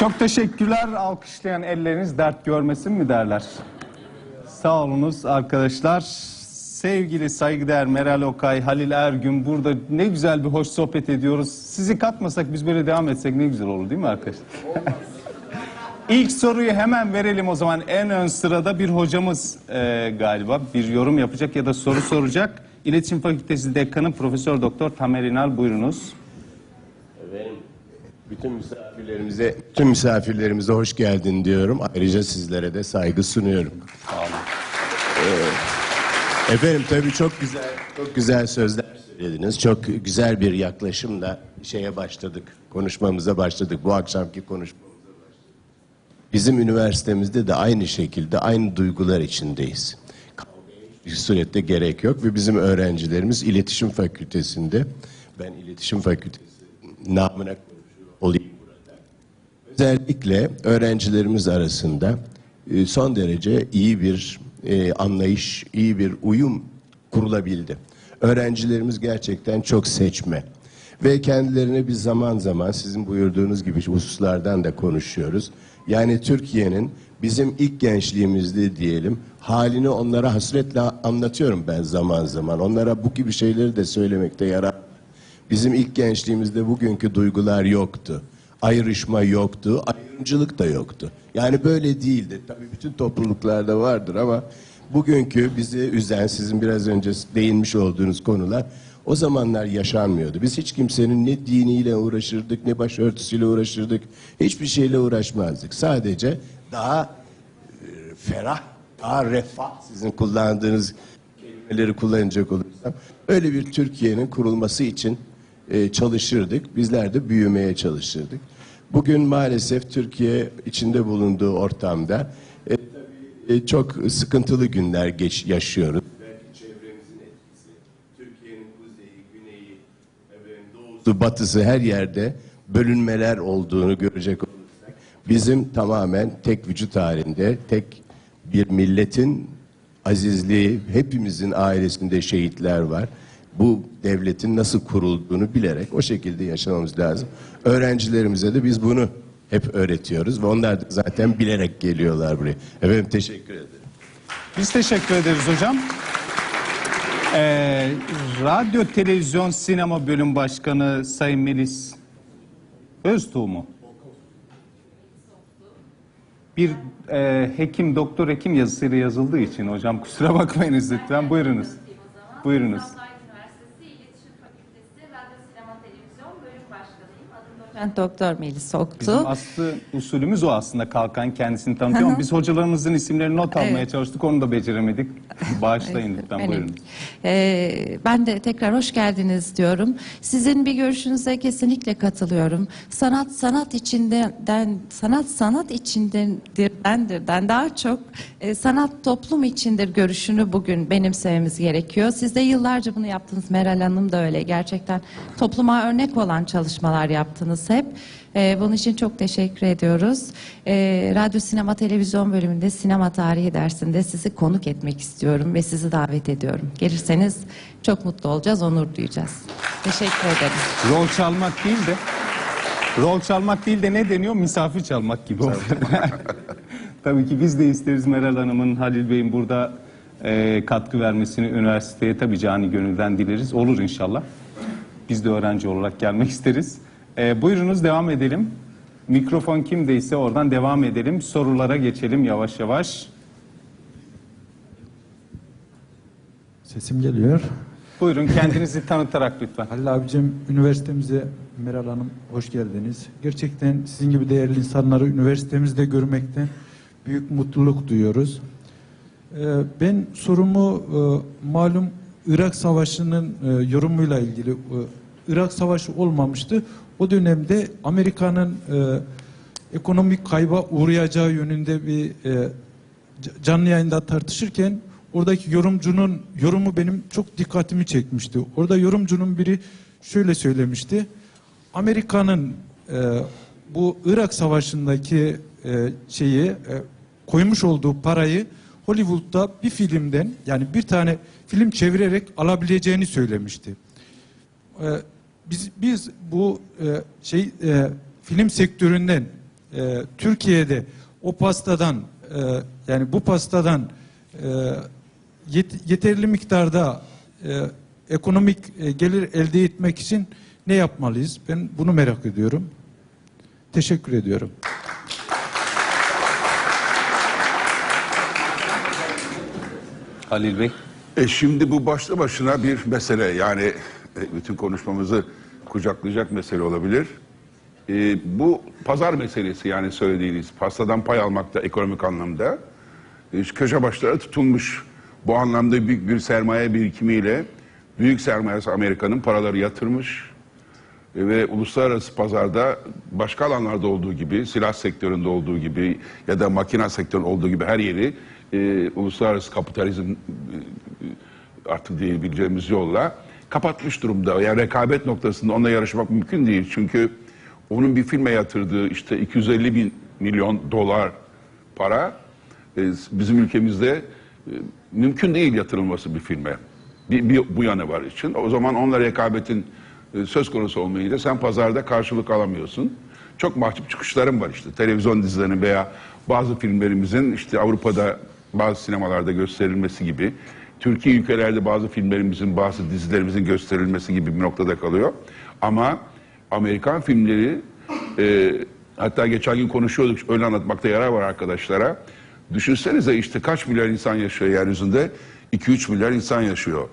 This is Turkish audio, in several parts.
Çok teşekkürler. Alkışlayan elleriniz dert görmesin mi derler. Sağ olunuz arkadaşlar. Sevgili saygıdeğer Meral Okay, Halil Ergün burada ne güzel bir hoş sohbet ediyoruz. Sizi katmasak biz böyle devam etsek ne güzel olur değil mi arkadaşlar? İlk soruyu hemen verelim o zaman. En ön sırada bir hocamız e, galiba bir yorum yapacak ya da soru soracak. İletişim Fakültesi Dekanı Profesör Doktor Tamer İnal buyurunuz. Efendim, bütün misafirlerimize, tüm misafirlerimize hoş geldin diyorum. Ayrıca sizlere de saygı sunuyorum. Ee, efendim tabii çok güzel, çok güzel sözler söylediniz. Çok güzel bir yaklaşımla şeye başladık, konuşmamıza başladık. Bu akşamki konuşmamıza başladık. Bizim üniversitemizde de aynı şekilde aynı duygular içindeyiz. Hiçbir surette gerek yok ve bizim öğrencilerimiz iletişim fakültesinde, ben iletişim fakültesi namına olayım. Özellikle öğrencilerimiz arasında e, son derece iyi bir e, anlayış, iyi bir uyum kurulabildi. Öğrencilerimiz gerçekten çok seçme ve kendilerine biz zaman zaman sizin buyurduğunuz gibi hususlardan da konuşuyoruz. Yani Türkiye'nin bizim ilk gençliğimizde diyelim halini onlara hasretle anlatıyorum ben zaman zaman. Onlara bu gibi şeyleri de söylemekte yarar. Bizim ilk gençliğimizde bugünkü duygular yoktu. Ayrışma yoktu, ayrımcılık da yoktu. Yani böyle değildi. Tabii bütün topluluklarda vardır ama bugünkü bizi üzen, sizin biraz önce değinmiş olduğunuz konular o zamanlar yaşanmıyordu. Biz hiç kimsenin ne diniyle uğraşırdık, ne başörtüsüyle uğraşırdık. Hiçbir şeyle uğraşmazdık. Sadece daha e, ferah, daha refah sizin kullandığınız kelimeleri kullanacak olursam öyle bir Türkiye'nin kurulması için e, çalışırdık. Bizler de büyümeye çalışırdık. Bugün maalesef Türkiye içinde bulunduğu ortamda e, tabii, e, çok sıkıntılı günler geç yaşıyoruz. Belki çevremizin etkisi, Türkiye'nin kuzeyi, güneyi, doğusu, batısı her yerde bölünmeler olduğunu görecek olursak bizim tamamen tek vücut halinde, tek bir milletin azizliği, hepimizin ailesinde şehitler var. Bu devletin nasıl kurulduğunu bilerek o şekilde yaşamamız lazım. Öğrencilerimize de biz bunu hep öğretiyoruz ve onlar da zaten bilerek geliyorlar buraya. Efendim teşekkür ederim. Biz teşekkür ederiz hocam. Ee, Radyo, Televizyon, Sinema Bölüm Başkanı Sayın Melis Öztuğ mu? Bir e, hekim, doktor hekim yazısıyla yazıldığı için hocam kusura bakmayınız lütfen. Buyurunuz. Buyurunuz. Sabancı Üniversitesi İletişim Fakültesi Radyo Sinema Televizyon Bölüm Başkanıyım. Adım doçent doktor Melis Soktu. Bizim aslı usulümüz o aslında kalkan kendisini tanıtıyor ama biz hocalarımızın isimlerini not almaya Evet. çalıştık onu da beceremedik. Bağışlayın lütfen Benim. buyurun. Ee, ben de tekrar hoş geldiniz diyorum. Sizin bir görüşünüze kesinlikle katılıyorum. Sanat sanat içinden sanat sanat içindendirdendirden daha çok e, sanat toplum içindir görüşünü bugün benimsememiz gerekiyor. Siz de yıllarca bunu yaptınız. Meral Hanım da öyle. Gerçekten topluma örnek olan çalışmalar yaptınız hep. Ee, bunun için çok teşekkür ediyoruz. Ee, Radyo Sinema Televizyon bölümünde sinema tarihi dersinde sizi konuk etmek istiyorum ve sizi davet ediyorum. Gelirseniz çok mutlu olacağız, onur duyacağız. Teşekkür ederim. Rol çalmak değil de rol çalmak değil de ne deniyor? Misafir çalmak gibi oluyor. Tabii ki biz de isteriz Meral Hanım'ın, Halil Bey'in burada e, katkı vermesini üniversiteye tabii cani gönülden dileriz. Olur inşallah. Biz de öğrenci olarak gelmek isteriz. E, buyurunuz devam edelim. Mikrofon kimdeyse oradan devam edelim. Sorulara geçelim yavaş yavaş. Sesim geliyor. Buyurun kendinizi tanıtarak lütfen. Halil abicim üniversitemize Meral Hanım hoş geldiniz. Gerçekten sizin gibi değerli insanları üniversitemizde görmekten büyük mutluluk duyuyoruz. Ee, ben sorumu e, malum Irak Savaşı'nın e, yorumuyla ilgili e, Irak Savaşı olmamıştı. O dönemde Amerika'nın e, ekonomik kayba uğrayacağı yönünde bir e, canlı yayında tartışırken oradaki yorumcunun yorumu benim çok dikkatimi çekmişti. Orada yorumcunun biri şöyle söylemişti. Amerika'nın e, bu Irak Savaşı'ndaki e, şeyi e, koymuş olduğu parayı Hollywood'da bir filmden yani bir tane film çevirerek alabileceğini söylemişti. Ee, biz biz bu e, şey e, film sektöründen e, Türkiye'de o pastadan e, yani bu pastadan e, yet- yeterli miktarda e, ekonomik e, gelir elde etmek için ne yapmalıyız? Ben bunu merak ediyorum. Teşekkür ediyorum. Halil Bey. E şimdi bu başlı başına bir mesele. Yani bütün konuşmamızı kucaklayacak mesele olabilir. E, bu pazar meselesi yani söylediğiniz pastadan pay almakta ekonomik anlamda e, köşe başları tutulmuş. Bu anlamda büyük bir sermaye birikimiyle büyük sermayesi Amerika'nın paraları yatırmış. E, ve uluslararası pazarda başka alanlarda olduğu gibi, silah sektöründe olduğu gibi ya da makina sektöründe olduğu gibi her yeri e, uluslararası kapitalizm e, artık diyebileceğimiz yolla kapatmış durumda. Yani rekabet noktasında onunla yarışmak mümkün değil. Çünkü onun bir filme yatırdığı işte 250 bin milyon dolar para e, bizim ülkemizde e, mümkün değil yatırılması bir filme. Bir, bir bu yanı var için. O zaman onunla rekabetin e, söz konusu olmayınca sen pazarda karşılık alamıyorsun. Çok mahcup çıkışlarım var işte. Televizyon dizilerinin veya bazı filmlerimizin işte Avrupa'da bazı sinemalarda gösterilmesi gibi. Türkiye ülkelerde bazı filmlerimizin, bazı dizilerimizin gösterilmesi gibi bir noktada kalıyor. Ama Amerikan filmleri e, hatta geçen gün konuşuyorduk öyle anlatmakta yarar var arkadaşlara. Düşünsenize işte kaç milyar insan yaşıyor yeryüzünde? 2-3 milyar insan yaşıyor.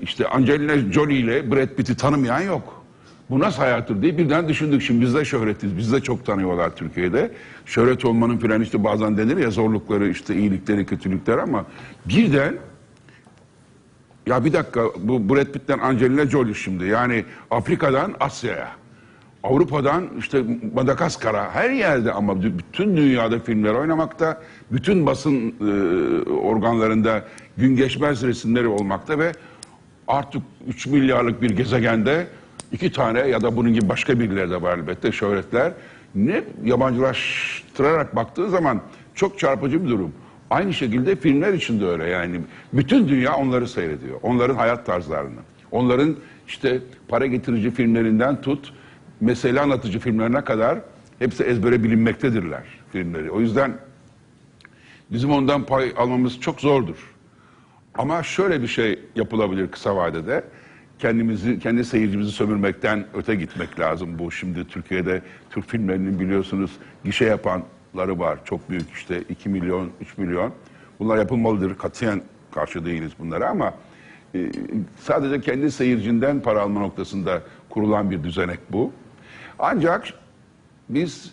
İşte Angelina Jolie ile Brad Pitt'i tanımayan yok. Bu nasıl hayattır diye birden düşündük. Şimdi biz de şöhretiz. Biz de çok tanıyorlar Türkiye'de. Şöhret olmanın filan işte bazen denir ya zorlukları, işte iyilikleri, kötülükleri ama birden ya bir dakika bu Brad Pitt'ten Angelina Jolie şimdi. Yani Afrika'dan Asya'ya. Avrupa'dan işte Madagaskar'a her yerde ama bütün dünyada filmler oynamakta. Bütün basın e, organlarında gün geçmez resimleri olmakta ve artık 3 milyarlık bir gezegende iki tane ya da bunun gibi başka birileri de var elbette şöhretler. Ne yabancılaştırarak baktığı zaman çok çarpıcı bir durum. Aynı şekilde filmler için de öyle yani. Bütün dünya onları seyrediyor. Onların hayat tarzlarını. Onların işte para getirici filmlerinden tut, mesele anlatıcı filmlerine kadar hepsi ezbere bilinmektedirler filmleri. O yüzden bizim ondan pay almamız çok zordur. Ama şöyle bir şey yapılabilir kısa vadede. Kendimizi, kendi seyircimizi sömürmekten öte gitmek lazım. Bu şimdi Türkiye'de Türk filmlerinin biliyorsunuz gişe yapanları var. Çok büyük işte 2 milyon, 3 milyon. Bunlar yapılmalıdır. Katiyen karşı değiliz bunlara ama e, sadece kendi seyircinden para alma noktasında kurulan bir düzenek bu. Ancak biz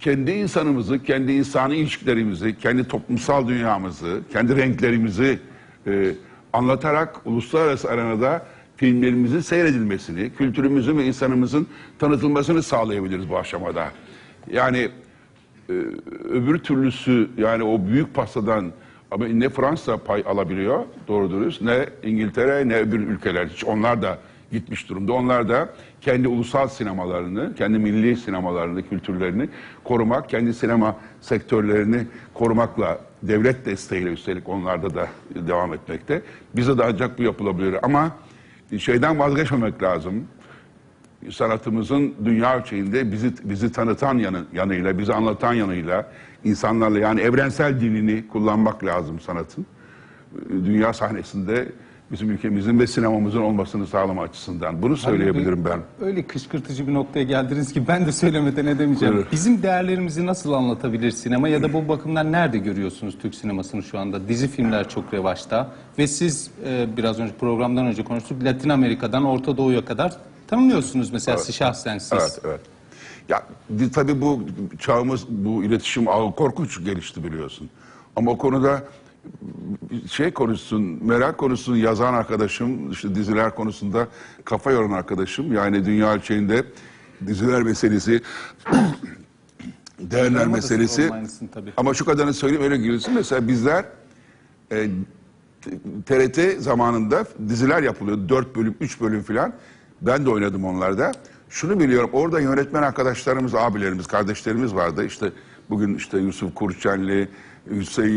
kendi insanımızı, kendi insani ilişkilerimizi, kendi toplumsal dünyamızı, kendi renklerimizi e, anlatarak uluslararası arenada filmlerimizin seyredilmesini, kültürümüzün ve insanımızın tanıtılmasını sağlayabiliriz bu aşamada. Yani e, öbür türlüsü yani o büyük pastadan ama ne Fransa pay alabiliyor doğru dürüst ne İngiltere ne öbür ülkeler hiç onlar da gitmiş durumda. Onlar da kendi ulusal sinemalarını, kendi milli sinemalarını, kültürlerini korumak, kendi sinema sektörlerini korumakla, devlet desteğiyle üstelik onlarda da devam etmekte. Bize de ancak bu yapılabilir ama şeyden vazgeçmemek lazım sanatımızın dünya ölçeğinde bizi bizi tanıtan yanı, yanıyla, bizi anlatan yanıyla, insanlarla yani evrensel dilini kullanmak lazım sanatın. Dünya sahnesinde bizim ülkemizin ve sinemamızın olmasını sağlama açısından. Bunu söyleyebilirim ben. Öyle kışkırtıcı bir noktaya geldiniz ki ben de söylemeden edemeyeceğim. Buyurun. Bizim değerlerimizi nasıl anlatabilir sinema ya da bu bakımdan nerede görüyorsunuz Türk sinemasını şu anda? Dizi filmler çok revaçta ve siz e, biraz önce programdan önce konuştuk Latin Amerika'dan Orta Doğu'ya kadar tanımlıyorsunuz mesela siz şahsen siz. Evet, evet. Ya tabii bu çağımız, bu iletişim ağı korkunç gelişti biliyorsun. Ama o konuda şey konuşsun, merak konusunu yazan arkadaşım, işte diziler konusunda kafa yoran arkadaşım. Yani dünya ölçeğinde diziler meselesi, değerler meselesi. Ama şu kadarını söyleyeyim öyle girilsin. Mesela bizler e, TRT zamanında diziler yapılıyor. Dört bölüm, üç bölüm filan. Ben de oynadım onlarda. Şunu biliyorum. Orada yönetmen arkadaşlarımız, abilerimiz, kardeşlerimiz vardı. İşte bugün işte Yusuf Kurçenli, Hüseyin